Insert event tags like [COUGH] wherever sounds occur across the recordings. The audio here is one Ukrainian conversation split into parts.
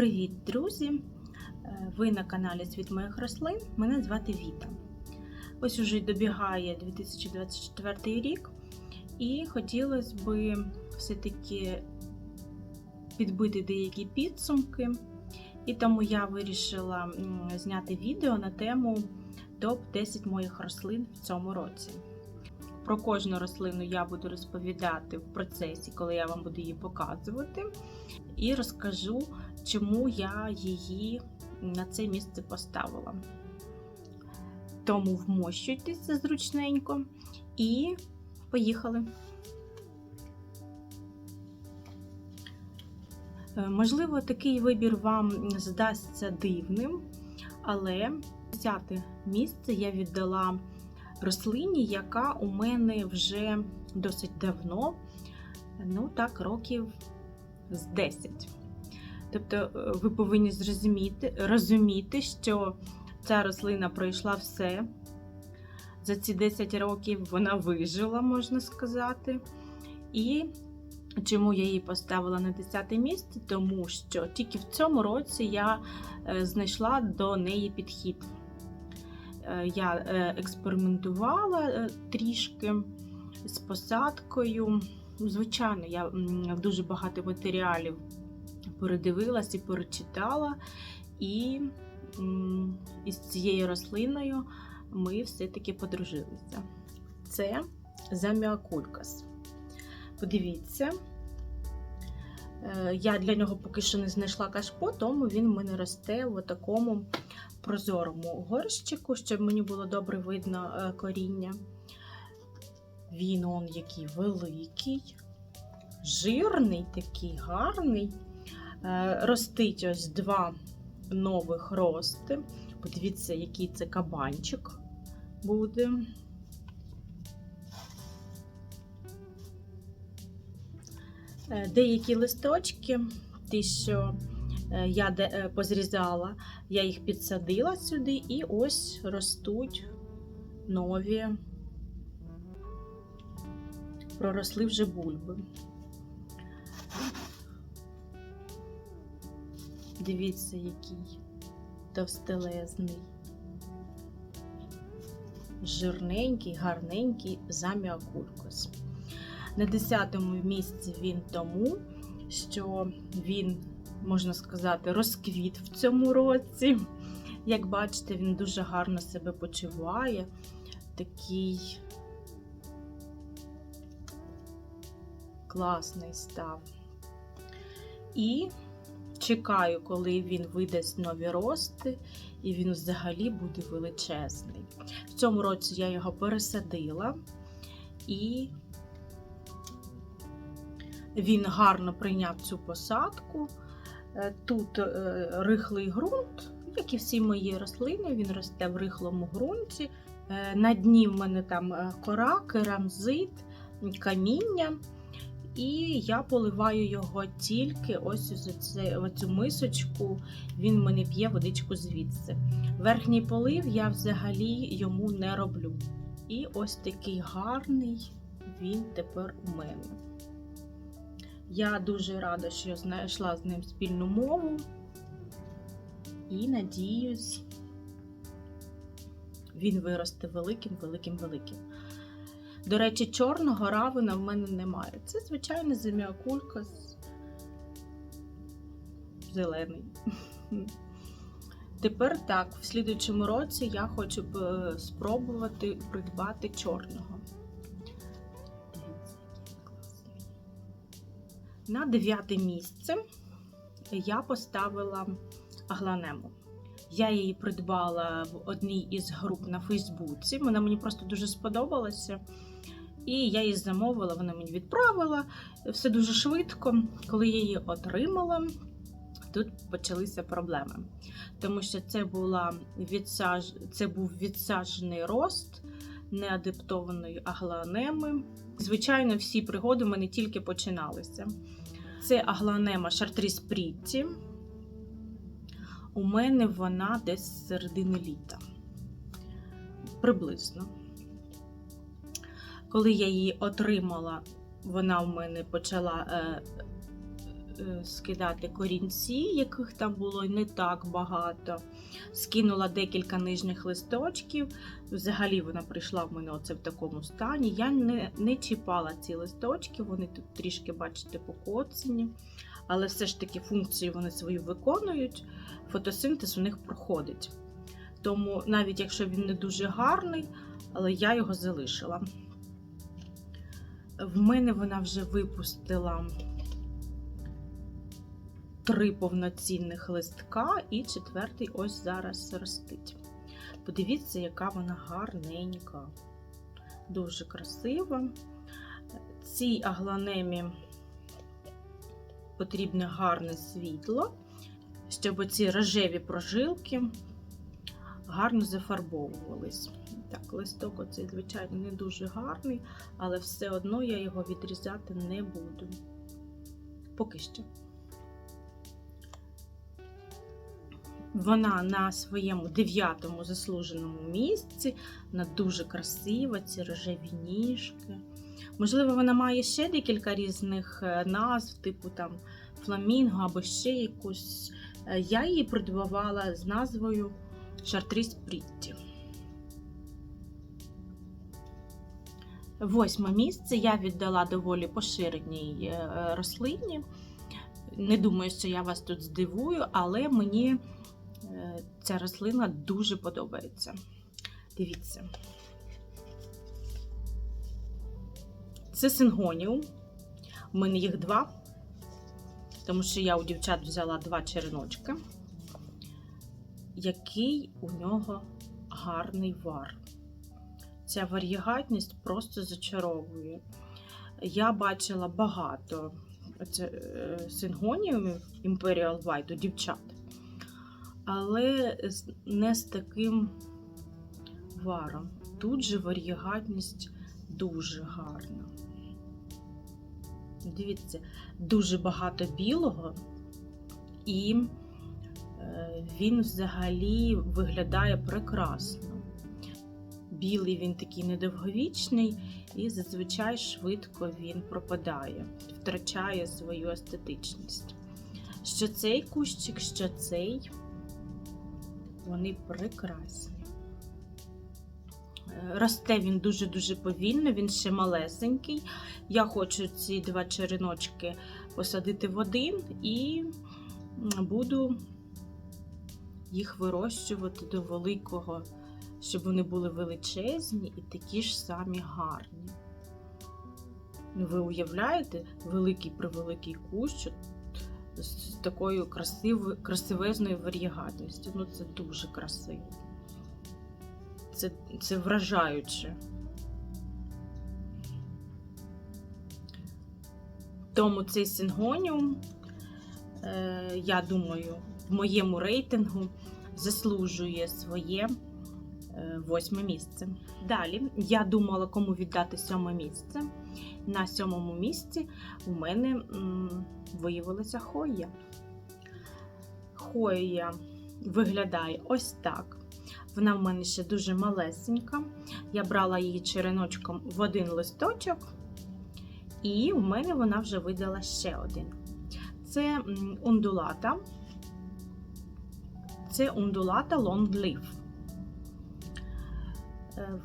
Привіт, друзі! Е, Ви на каналі Світ моїх рослин. Мене звати Віта. Ось уже добігає 2024 рік, і хотілося б все-таки підбити деякі підсумки. І тому я вирішила зняти відео на тему топ-10 моїх рослин в цьому році. Про кожну рослину я буду розповідати в процесі, коли я вам буду її показувати. І розкажу, чому я її на це місце поставила. Тому вмощуйтеся зручненько і поїхали. Е, Можливо, такий вибір вам здасться дивним, але 10 місце я віддала рослині, яка у мене вже досить давно, ну так, років з 10. Тобто, е, ви повинні зрозуміти, розуміти, що ця рослина пройшла все. За ці 10 років вона вижила, можна сказати. І чому я її поставила на 10 місце? Тому що тільки в цьому році я е, знайшла до неї підхід. Е, Я експериментувала трішки з посадкою. Звичайно, я дуже багато матеріалів передивилась і перечитала, і із цією рослиною ми все-таки подружилися. Це заміакулькас. Подивіться, е, я для нього поки що не знайшла кашпо, тому він в мене росте в такому прозорому горщику, щоб мені було добре видно е, коріння. Він он який великий, жирний, такий гарний. Е, Ростить ось два нових рости. Подивіться, який це кабанчик буде. Е, Деякі листочки, ті, що е, я позрізала, я їх підсадила сюди, і ось ростуть нові, проросли вже бульби. Дивіться, який товстелезний, жирненький, гарненький заміакулькос. На 10-му місці він тому, що він, можна сказати, розквіт в цьому році. Як бачите, він дуже гарно себе почуває. Такий класний став. І чекаю, коли він видасть нові рости, і він взагалі буде величезний. В цьому році я його пересадила, і він гарно прийняв цю посадку. Е, Тут е, рихлий ґрунт, як і всі мої рослини, він росте в рихлому ґрунті. Е, На дні в мене там кора, керамзит, каміння. І я поливаю його тільки ось в цю мисочку. Він мене п'є водичку звідси. Верхній полив я взагалі йому не роблю. І ось такий гарний він тепер у мене. Я дуже рада, що знайшла з ним спільну мову. І надіюсь, він виросте великим, великим, великим. До речі, чорного равина в мене немає. Це звичайна земіакулька з зелений. Тепер так, в слідуючому році я хочу б е, спробувати придбати чорного. На дев'яте місце я поставила агланему. Я її придбала в одній із груп на Фейсбуці. Вона мені просто дуже сподобалася. І я її замовила, вона мені відправила. Все дуже швидко. Коли я її отримала, тут почалися проблеми. Тому що це, була відсаж... це був відсаджений рост неадаптованої агланеми. Звичайно, всі пригоди в мене тільки починалися. Це агланема Шартріс Прітті. У мене вона десь з середини літа. Приблизно. Коли я її отримала, вона в мене почала е, е, скидати корінці, яких там було не так багато. Скинула декілька нижніх листочків. Взагалі вона прийшла в мене оце в такому стані. Я не, не чіпала ці листочки, вони тут трішки, бачите, покоцані. Але все ж таки функцію вони свою виконують, фотосинтез у них проходить. Тому навіть якщо він не дуже гарний, але я його залишила. В мене вона вже випустила три повноцінних листка, і четвертий ось зараз ростить. Подивіться, яка вона гарненька, дуже красива. Цій агланемі потрібне гарне світло, щоб ці рожеві прожилки гарно зафарбовувались. Так, листок оцей, звичайно, не дуже гарний, але все одно я його відрізати не буду. Поки що. Вона на своєму дев'ятому заслуженому місці, вона дуже красива, ці рожеві ніжки. Можливо, вона має ще декілька різних е, назв, типу там фламінго або ще якусь. Е, Я її придбавала з назвою Шартріс Прітті. Восьме місце я віддала доволі поширеній е, рослині. Не думаю, що я вас тут здивую, але мені е, ця рослина дуже подобається. Дивіться. Це сингоніум. У мене їх два, тому що я у дівчат взяла два череночки. Який у нього гарний вар. Ця варігатність просто зачаровує. Я бачила багато сингоніумів Imperial White у дівчат, але не з таким варом. Тут же варігатність дуже гарна. Дивіться, дуже багато білого, і він взагалі виглядає прекрасно. Білий він такий недовговічний, і зазвичай швидко він пропадає, втрачає свою естетичність. Що цей кущик, що цей, вони прекрасні. Росте він дуже-дуже повільно, він ще малесенький. Я хочу ці два череночки посадити в один і буду їх вирощувати до великого, щоб вони були величезні і такі ж самі гарні. Ну, ви уявляєте, великий превеликий кущ з такою красивою, красивезною варігатністю. Ну, це дуже красиво. Це, це вражаюче. Тому цей сингоніум, е, я думаю, в моєму рейтингу заслужує своє е, восьме місце. Далі я думала, кому віддати сьоме місце. На сьомому місці у мене м, виявилася Хоя. Хоя виглядає ось так. Вона в мене ще дуже малесенька. Я брала її череночком в один листочок, і в мене вона вже видала ще один. Це ундулата. Це ундулата Long Leaf.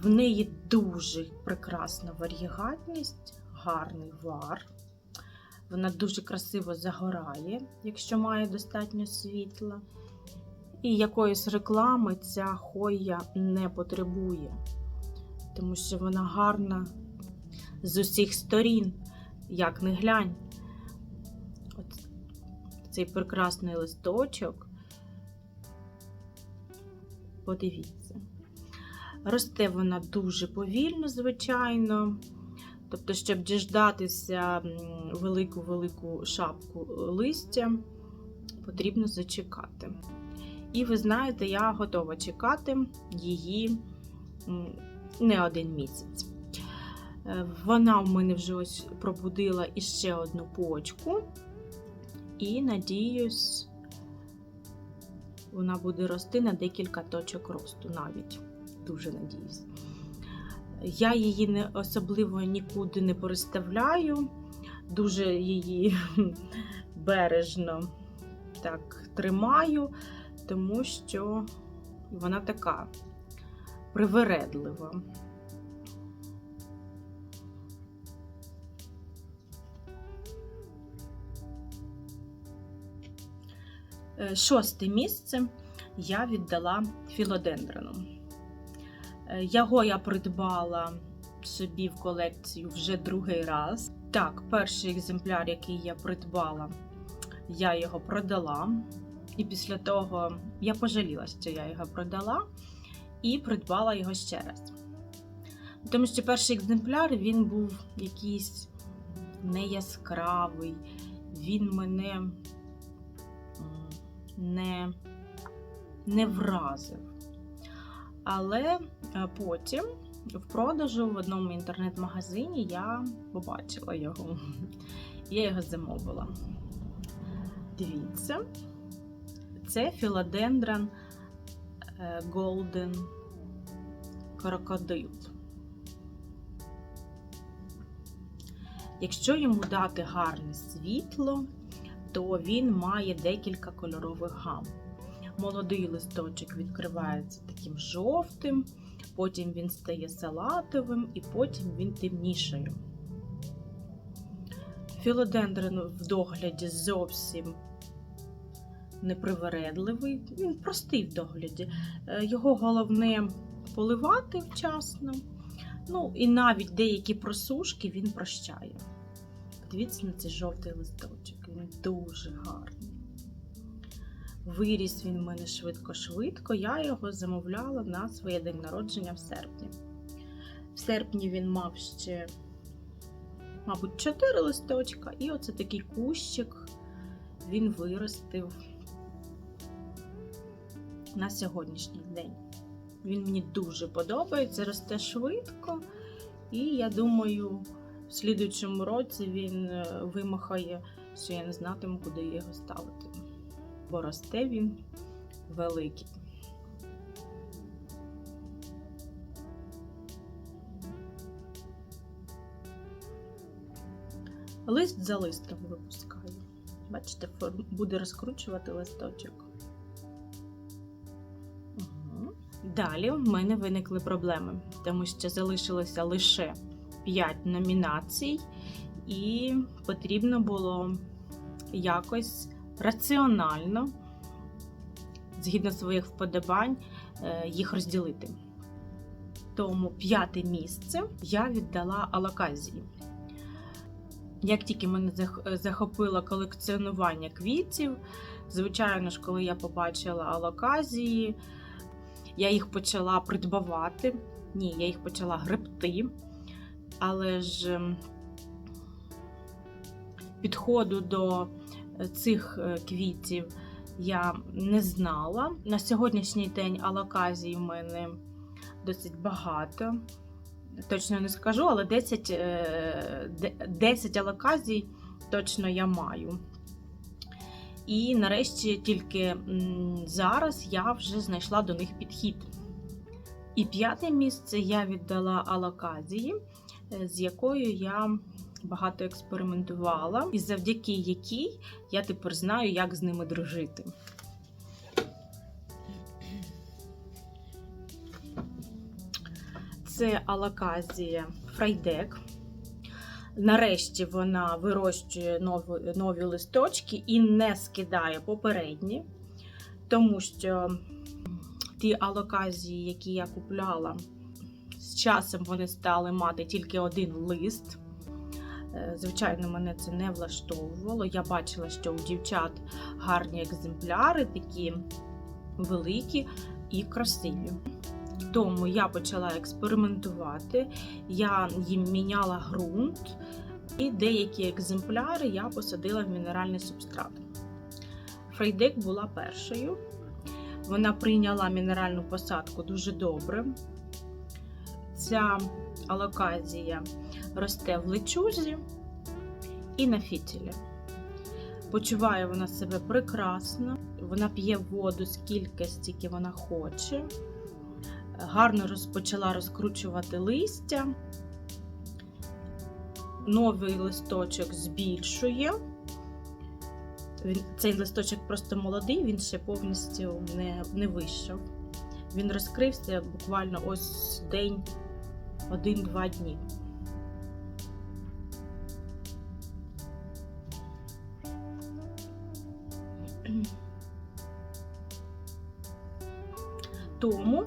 В неї дуже прекрасна варігатність, гарний вар. Вона дуже красиво загорає, якщо має достатньо світла. І якоїсь реклами ця хойя не потребує, тому що вона гарна з усіх сторін, як не глянь. От цей прекрасний листочок. Подивіться. Росте вона дуже повільно, звичайно. Тобто, щоб діждатися велику-велику шапку листя, потрібно зачекати. І ви знаєте, я готова чекати її не один місяць. Вона в мене вже ось пробудила іще одну почку, і, надіюсь, вона буде рости на декілька точок росту навіть. Дуже надіюсь. Я її не особливо нікуди не переставляю, дуже її [LAUGHS] бережно так тримаю, тому що вона така привередлива. Шосте місце я віддала філодендрону. Е, Його я придбала собі в колекцію вже другий раз. Так, перший екземпляр, який я придбала, я його продала. І після того я пожаліла, що я його продала, і придбала його ще раз. Тому що перший екземпляр він був якийсь неяскравий, він мене не, не вразив. Але е, потім в продажу в одному інтернет-магазині я побачила його. Я його замовила. Дивіться, це філодендрон е, Golden Crocodile. Якщо йому дати гарне світло, то він має декілька кольорових гам. Молодий листочок відкривається таким жовтим, потім він стає салатовим і потім він темнішає. Філодендрон в догляді зовсім непривередливий, він простий в догляді. Е, Його головне поливати вчасно. Ну, і навіть деякі просушки він прощає. Подивіться на цей жовтий листочок, він дуже гарний. Виріс він в мене швидко-швидко. Я його замовляла на своє день народження в серпні. В серпні він мав ще, мабуть, 4 листочка, і оце такий кущик він виростив на сьогоднішній день. Він мені дуже подобається, росте швидко, і я думаю, в слідуючому році він е, вимахає, що я не знатиму, куди його ставити. Бо росте він великий. Лист за листом випускаю. Бачите, буде розкручувати листочок. Далі в мене виникли проблеми, тому що залишилося лише 5 номінацій, і потрібно було якось раціонально, згідно своїх вподобань, е, їх розділити. Тому п'яте місце я віддала алаказії. Як тільки мене захопило колекціонування квітів, звичайно ж, коли я побачила алоказії, я їх почала придбавати. Ні, я їх почала гребти. Але ж підходу до цих е, квітів я не знала. На сьогоднішній день алоказій в мене досить багато. Точно не скажу, але 10, е, 10 алоказій точно я маю. І нарешті тільки зараз я вже знайшла до них підхід. І п'яте місце я віддала алоказії, е, з якою я багато експериментувала, і завдяки якій я тепер знаю, як з ними дружити. Це алаказія Фрайдек. Нарешті вона вирощує нові, нові листочки і не скидає попередні, тому що ті алоказії, які я купляла, з часом вони стали мати тільки один лист. Е, Звичайно, мене це не влаштовувало. Я бачила, що у дівчат гарні екземпляри, такі великі і красиві. Тому я почала експериментувати, я їм міняла ґрунт, і деякі екземпляри я посадила в мінеральний субстрат. Фрейдек була першою. Вона прийняла мінеральну посадку дуже добре. Ця алоказія росте в лечузі і на фітілі. Почуває вона себе прекрасно, вона п'є воду скільки, стільки вона хоче гарно розпочала розкручувати листя. Новий листочок збільшує. Цей листочок просто молодий, він ще повністю не, не вийшов. Він розкрився буквально ось день, один-два дні. Тому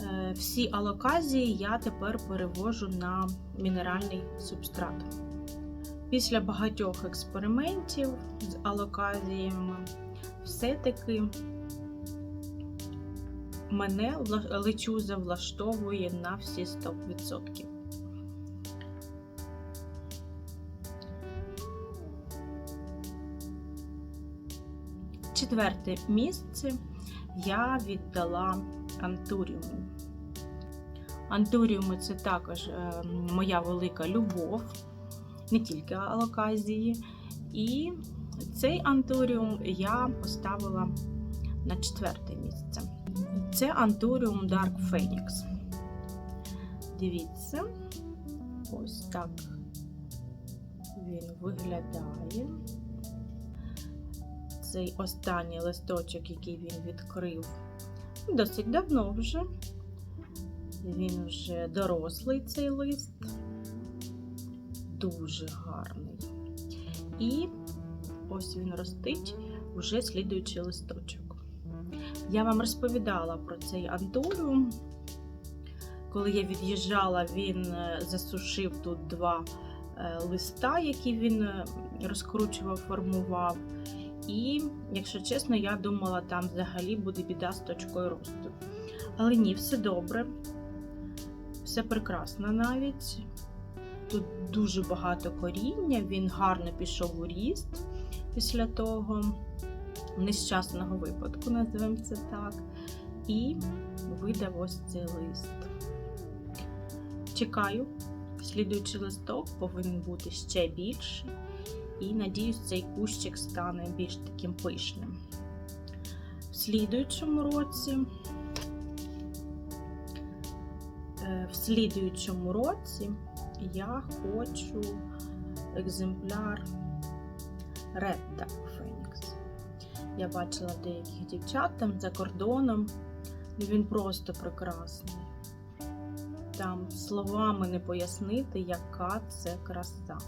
е, всі алоказії я тепер перевожу на мінеральний субстрат. Після багатьох експериментів з алоказіями, все-таки мене лечуза влаштовує на всі 100%. Четверте місце я віддала антуріуму. Антуріуми це також е, моя велика любов, не тільки алоказії. І цей антуріум я поставила на четверте місце. Це антуріум Dark Phoenix. Дивіться, ось так він виглядає. Цей останній листочок, який він відкрив, досить давно вже. Він вже дорослий цей лист, дуже гарний. І ось він ростить уже слідуючий листочок. Я вам розповідала про цей антуріум. Коли я від'їжджала, він е, засушив тут два е, листа, які він е, розкручував, формував. І, якщо чесно, я думала, там взагалі буде біда з точкою росту. Але ні, все добре, все прекрасно навіть. Тут дуже багато коріння, він гарно пішов у ріст після того нещасного випадку, називаємо це так. І видав ось цей лист. Чекаю, слідуючий листок повинен бути ще більший. І надіюсь, цей кущик стане більш таким пишним. В слідуючому році, е, в слідуючому році я хочу екземпляр Dark Phoenix. Я бачила деяких дівчат там за кордоном, він просто прекрасний. Там словами не пояснити, яка це краса.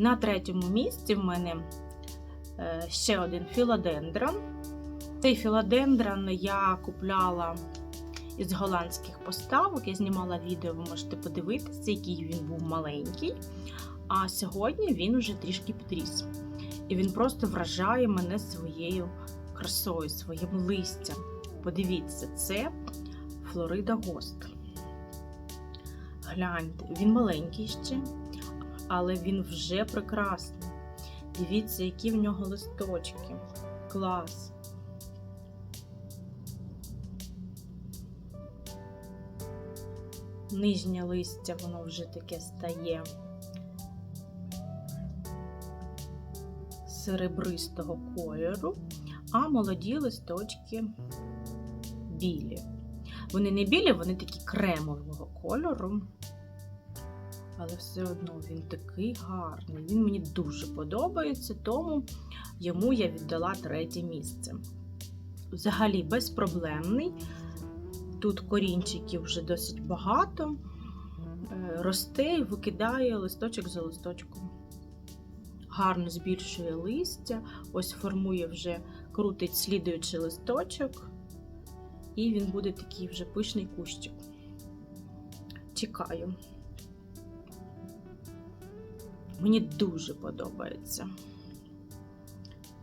На третьому місці в мене е, ще один філодендрон. Цей філодендрон я купляла із голландських поставок. Я знімала відео, ви можете подивитися, який він був маленький. А сьогодні він вже трішки підріс. І він просто вражає мене своєю красою, своїм листям. Подивіться, це Флорида Гост. Гляньте, він маленький ще, але він вже прекрасний. Дивіться, які в нього листочки. Клас. Нижнє листя, воно вже таке стає серебристого кольору, а молоді листочки білі. Вони не білі, вони такі кремового кольору. Але все одно він такий гарний. Він мені дуже подобається, тому йому я віддала третє місце. Взагалі безпроблемний. Тут корінчиків вже досить багато. Е, Росте і викидає листочок за листочком. Гарно збільшує листя, ось формує вже крутить слідуючий листочок, і він буде такий вже пишний кущик. Чекаю. Мені дуже подобається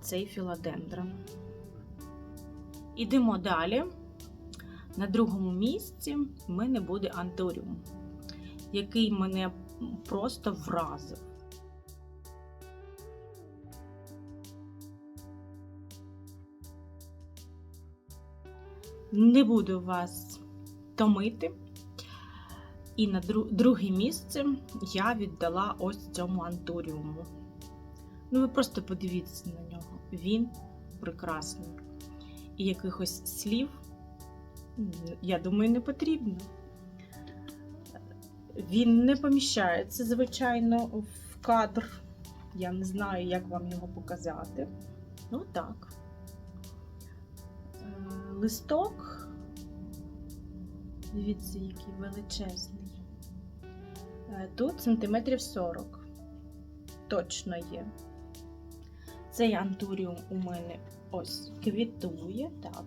цей філодендрон. Ідемо далі. На другому місці в мене буде антуріум, який мене просто вразив. Не буду вас томити. І на дру- друге місце я віддала ось цьому антуріуму. Ну, ви просто подивіться на нього. Він прекрасний. І якихось слів, я думаю, не потрібно. Він не поміщається, звичайно, в кадр. Я не знаю, як вам його показати. Ну так. Е, Листок. Дивіться, який величезний. Е, Тут сантиметрів 40. Точно є. Цей антуріум у мене ось квітує. Так,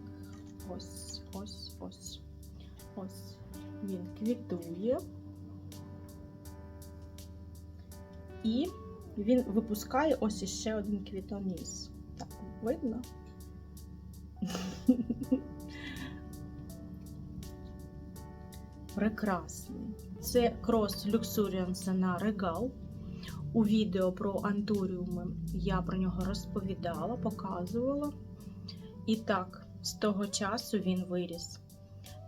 ось, ось, ось. Ось він квітує. І він випускає ось іще один квітоніс. Так, видно? [LAUGHS] Прекрасний. Це крос Luxurian Sena Regal. У відео про антуріуми я про нього розповідала, показувала. І так, з того часу він виріс.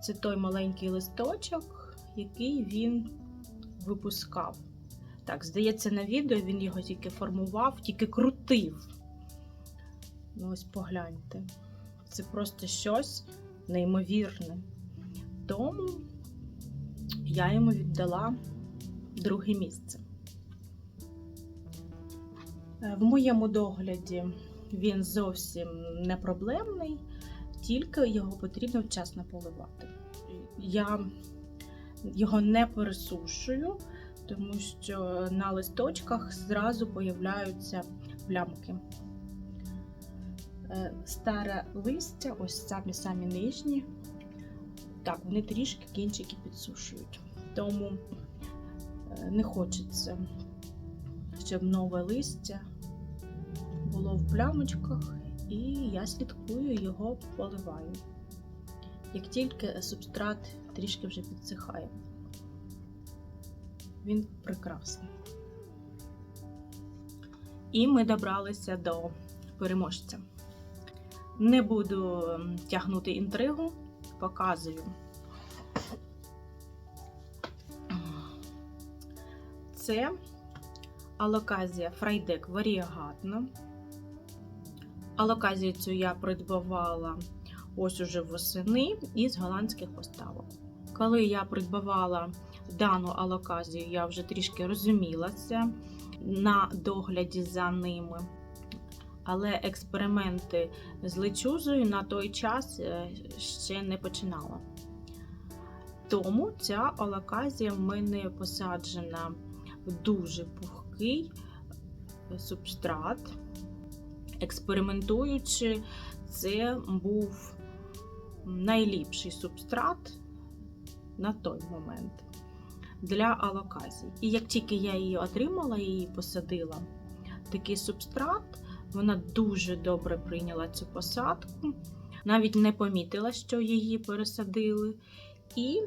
Це той маленький листочок, який він випускав. Так, здається, на відео він його тільки формував, тільки крутив. Ну, ось погляньте. Це просто щось неймовірне. Тому я йому віддала друге місце. Е, В моєму догляді він зовсім не проблемний, тільки його потрібно вчасно поливати. Я його не пересушую, тому що на листочках зразу появляються плямки. Е, Старе листя, ось самі самі нижні, так, вони трішки кінчики підсушують. Тому е, не хочеться, щоб нове листя було в плямочках, і я слідкую його поливаю. Як тільки субстрат трішки вже підсихає. Він прекрасний. І ми добралися до переможця. Не буду тягнути інтригу, показую. Це алоказія Фрайдек варіагатна. Алоказію цю я придбавала ось уже восени із голландських поставок. Коли я придбавала дану алоказію, я вже трішки розумілася на догляді за ними. Але експерименти з лечузою на той час е, ще не починала. Тому ця алоказія в мене посаджена в дуже пухкий субстрат. Експериментуючи, це був найліпший субстрат на той момент для алоказії. І як тільки я її отримала, її посадила, такий субстрат, вона дуже добре прийняла цю посадку, навіть не помітила, що її пересадили. І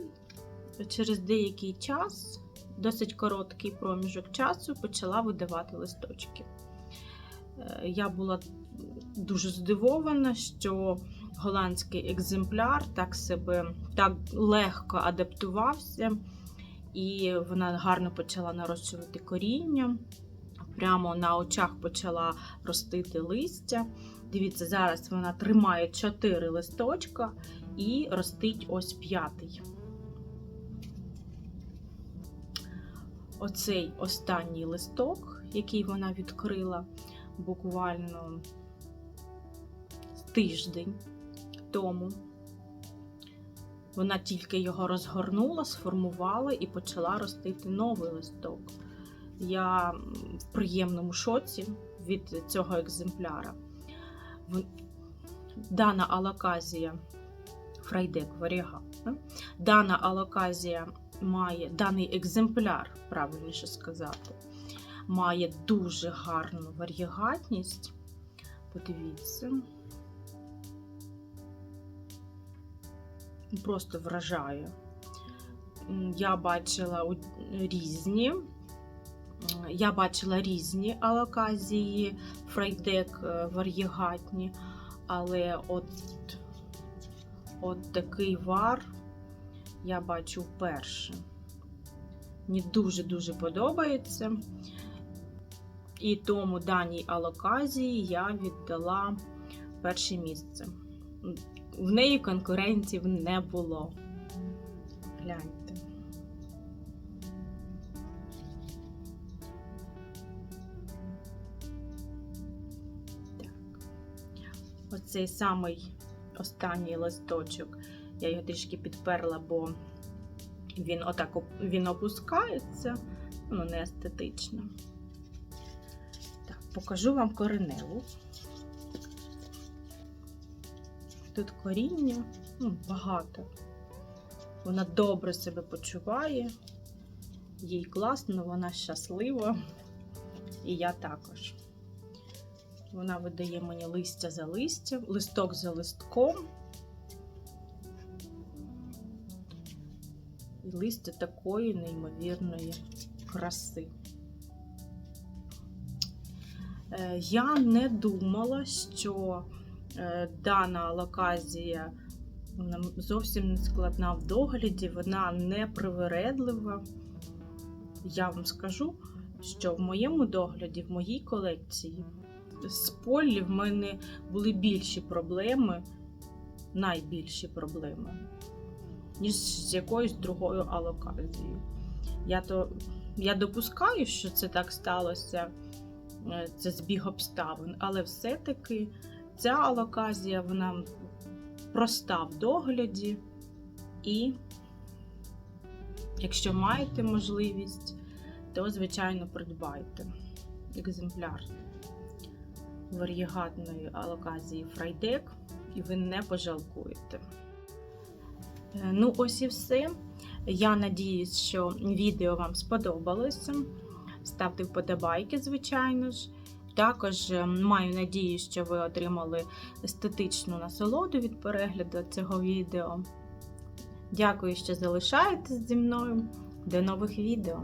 через деякий час, досить короткий проміжок часу, почала видавати листочки. Е, Я була дуже здивована, що голландський екземпляр так себе так легко адаптувався, і вона гарно почала нарощувати коріння. Прямо на очах почала ростити листя. Дивіться, зараз вона тримає 4 листочка і ростить ось п'ятий. Оцей останній листок, який вона відкрила буквально тиждень тому. Вона тільки його розгорнула, сформувала і почала ростити новий листок. Я в приємному шоці від цього екземпляра. Дана алоказія Фрайдек варіагатна. Дана алоказія має даний екземпляр, правильніше сказати, має дуже гарну варіагатність. Подивіться. Просто вражає. Я бачила різні. Я бачила різні алоказії, фрайдек вар'єгатні, але от, от такий вар я бачу вперше. Мені дуже-дуже подобається. І тому даній алоказії я віддала перше місце. В неї конкурентів не було. Гляньте. Оцей самий останній листочок. Я його трішки підперла, бо він отак він опускається, ну не естетично. Так, покажу вам кореневу. Тут коріння ну, багато. Вона добре себе почуває, їй класно, вона щаслива. І я також. Вона видає мені листя за листям, листок за листком. І листя такої неймовірної краси. Е, Я не думала, що е, дана локазія зовсім не складна в догляді, вона не привередлива. Я вам скажу, що в моєму догляді, в моїй колекції з Поллі в мене були більші проблеми, найбільші проблеми, ніж з якоюсь другою алоказією. Я, то, я допускаю, що це так сталося, е, це збіг обставин, але все-таки ця алоказія, вона проста в догляді, і якщо маєте можливість, то, звичайно, придбайте екземпляр варігатної алоказії Фрайдек, і ви не пожалкуєте. Е, Ну, ось і все. Я надіюсь, що відео вам сподобалося. Ставте вподобайки, звичайно ж. Також е, маю надію, що ви отримали естетичну насолоду від перегляду цього відео. Дякую, що залишаєтесь зі мною. До нових відео!